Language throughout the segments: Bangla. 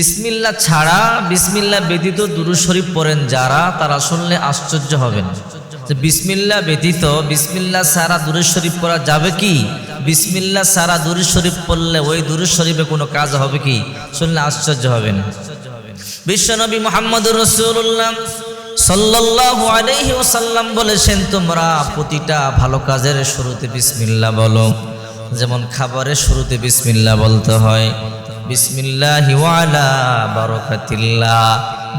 বিসমিল্লা ছাড়া বিসমিল্লা ব্যতীত দুরু শরীফ পড়েন যারা, তারা শুনলে আশ্চর্য হবেন। বিসমিল্লা ব্যতীত বিসমিল্লা সারা দুরু শরীফ পড়া যাবে কি? বিসমিল্লা সারা দুরু শরীফ পড়লে ওই দুরু শরীফে কোনো কাজ হবে কি? শুনলে আশ্চর্য হবেন। বিশ্বনবী মোহাম্মদ রসুল্লাহ সাল্লাল্লাহু আলাইহি ওয়াসাল্লাম বলেছেন, তোমরা প্রতিটা ভালো কাজের শুরুতে বিসমিল্লা বলো। যেমন খাবারের শুরুতে বিসমিল্লা বলতে হয় বিসমিল্লাহি ওয়ালা বারাকাতিল্লাহ।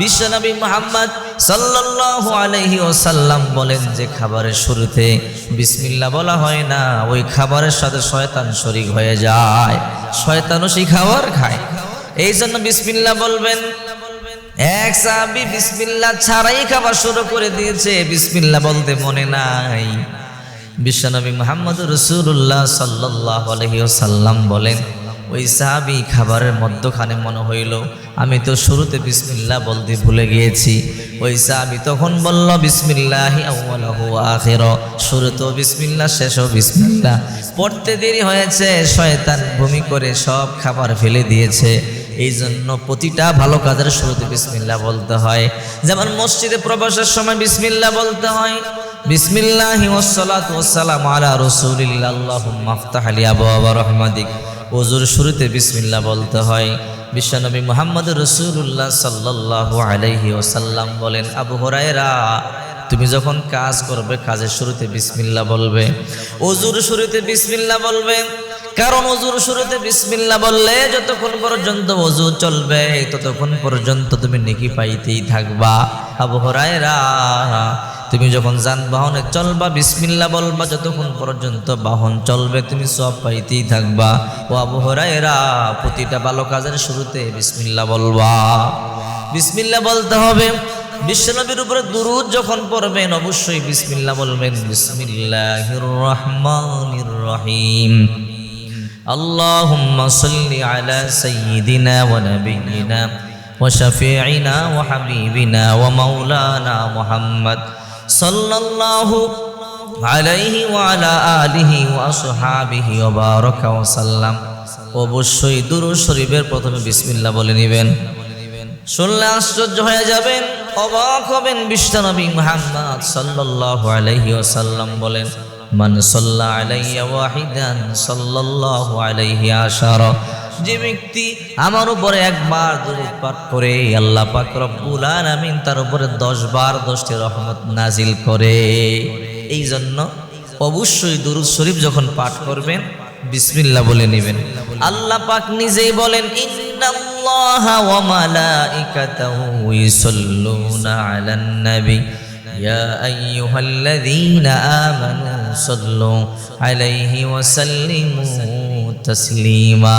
বিশ্বনবী মুহাম্মদ সাল্লাল্লাহু আলাইহি ওয়াসাল্লাম বলেন যে খাবারের শুরুতে বিসমিল্লা বলা হয় না, ওই খাবারের সাথে শয়তান শরীক হয়ে যায়। শয়তানও সেই খাবার খায়। এই জন্য বিসমিল্লা বলবেন, এক সাহাবি বিসমিল্লা ছাড়াই খাবার শুরু করে দিয়েছে বিসমিল্লা বলতে মনে নাই। বিশ্বনবী মোহাম্মদ রসুল্লাহ সাল্লাহ আলহিসাল্লাম বলেন ওই সাহাবি খাবারের মধ্যখানে মনে হইল, আমি তো শুরুতে বিসমিল্লা বলতে ভুলে গিয়েছি। ওই সাহাবি তখন বলল, বিসমিল্লাহি আখির। শুরুতেও বিসমিল্লা শেষও বিসমিল্লা পড়তে দেরি হয়েছে, শয়তান ভূমি করে সব খাবার ফেলে দিয়েছে। এই জন্য প্রতিটা ভালো কাজের শুরুতে বিসমিল্লা বলতে হয়। যেমন মসজিদে প্রবেশের সময় বিসমিল্লা বলতে হয়, বিসমিল্লাহি ওয়াসসালাতু ওয়াসসালামু আলা রাসূলিল্লাহ, আল্লাহুম্মা আফতাহ লি আবওয়াবা রাহমাতিক। ওযুর শুরুতে বিসমিল্লা বলতে হয়। বিশ্বনবী মুহাম্মদ রাসূলুল্লাহ সাল্লাল্লাহু আলাইহি ওয়াসাল্লাম বলেন, আবু হুরায়রা, তুমি যখন কাজ করবে, কাজের শুরুতে বিসমিল্লা বলবে। ওজুর শুরুতে বিসমিল্লা বলবে। কারণ অজুর শুরুতে বিসমিল্লা বললে যতক্ষণ পর্যন্ত অজু চলবে, ততক্ষণ পর্যন্ত তুমি নেকি পাইতেই থাকবা। আবু হরায়রা, তুমি যখন যানবাহনে চলবা বিসমিল্লা বলবা, যতক্ষণ পর্যন্ত বাহন চলবে, তুমি সব পাইতেই থাকবা। ও আবু হরায়রা, প্রতিটা বালো কাজের শুরুতে বিসমিল্লা বলবা। বিসমিল্লা বলতে হবে, বিশ্বনবীর উপরে দুরুদ যখন পড়বেন, অবশ্যই বিসমিল্লা বলবেন, বিসমিল্লাহির রহমানির রহিম। আল্লাহুম্মা সাল্লি আলা সাইয়্যিদিনা ওয়া নাবিয়িনা। وشفيعنا وحبيبنا ومولانا محمد صلى الله عليه وعلى آله وأصحابه وبارك وسلم অবশ্যই দুরুদ শরীফের প্রথমে বিসমিল্লাহ বলে নেবেন শুনলে আশ্চর্য হয়ে যাবেন অবাক হবেন বিশ্বনবী মুহাম্মদ সাল্লাল্লাহু আলাইহি ওয়াসাল্লাম বলেন মান সাল্লা আলাইয়া ওয়াহিদান সাল্লাল্লাহু আলাইহি আশারা যে ব্যক্তি আমার উপরে একবার দরুদ পাঠ করে আল্লাহ পাক রব্বুল আলামিন তার উপরে 10 বার 10টি রহমত নাজিল করে এই জন্য অবশ্যই দুরুদ শরীফ যখন পাঠ করবেন বিসমিল্লাহ বলে নেবেন আল্লাহ পাক নিজেই বলেন ইন্নাল্লাহা ওয়া মালাইকাতাহু ইউসাল্লুনা আলান নবী يا أيها الذين آمنوا صلوا عليه وسلموا تسليما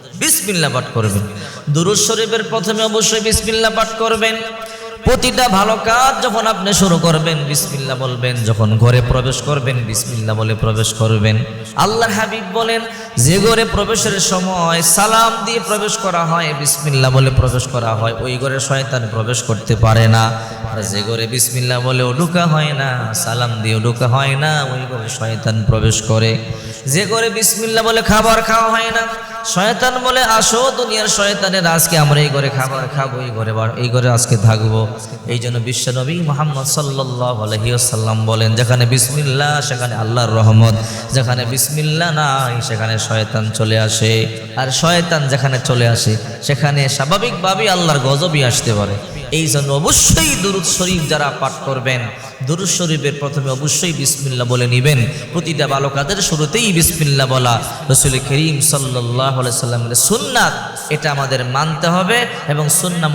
বিসমিল্লাহ পাঠ করবেন। দুরুজ শরীফের প্রথমে অবশ্যই বিসমিল্লা পাঠ করবেন। প্রতিটা ভালো কাজ যখন আপনি শুরু করবেন বিসমিল্লা বলবেন। যখন ঘরে প্রবেশ করবেন বিসমিল্লা বলে প্রবেশ করবেন। আল্লাহ হাবিব বলেন, যে ঘরে প্রবেশের সময় সালাম দিয়ে প্রবেশ করা হয় বিসমিল্লা বলে প্রবেশ করা হয়, ওই ঘরে শয়তান প্রবেশ করতে পারে না। আর যে ঘরে বিসমিল্লা বলে ঢুকা হয় না, সালাম দিয়ে ঢুকা হয় না, ওই ঘরে শয়তান প্রবেশ করে। যে ঘরে বিসমিল্লা বলে খাবার খাওয়া হয় না, শয়তান বলে, আসো দুনিয়ার শয়তানের, আজকে আমরা এই ঘরে খাবার খাব, এই ঘরে এই ঘরে আজকে থাকব। এই জন্য বিশ্বনবী মোহাম্মদ সাল্লাহ বলেন, যেখানে বিসমিল্লাহ, সেখানে আল্লাহর রহমত, যেখানে বিসমিল্লাহ নাই, সেখানে শয়তান চলে আসে। আর শয়তান যেখানে চলে আসে, সেখানে স্বাভাবিকভাবেই আল্লাহর গজবই আসতে পারে। এই জন্য অবশ্যই দুরুদ শরীফ যারা পাঠ করবেন, দুরুদ শরীফের প্রথমে অবশ্যই বিসমিল্লা বলে নেবেন। প্রতিটা ভালো কাজের শুরুতেই বিসমিল্লা বলা। রসুল করিম সাল্লাহ সাল্লামের সুন্নাত, এটা আমাদের মানতে হবে এবং সুন্না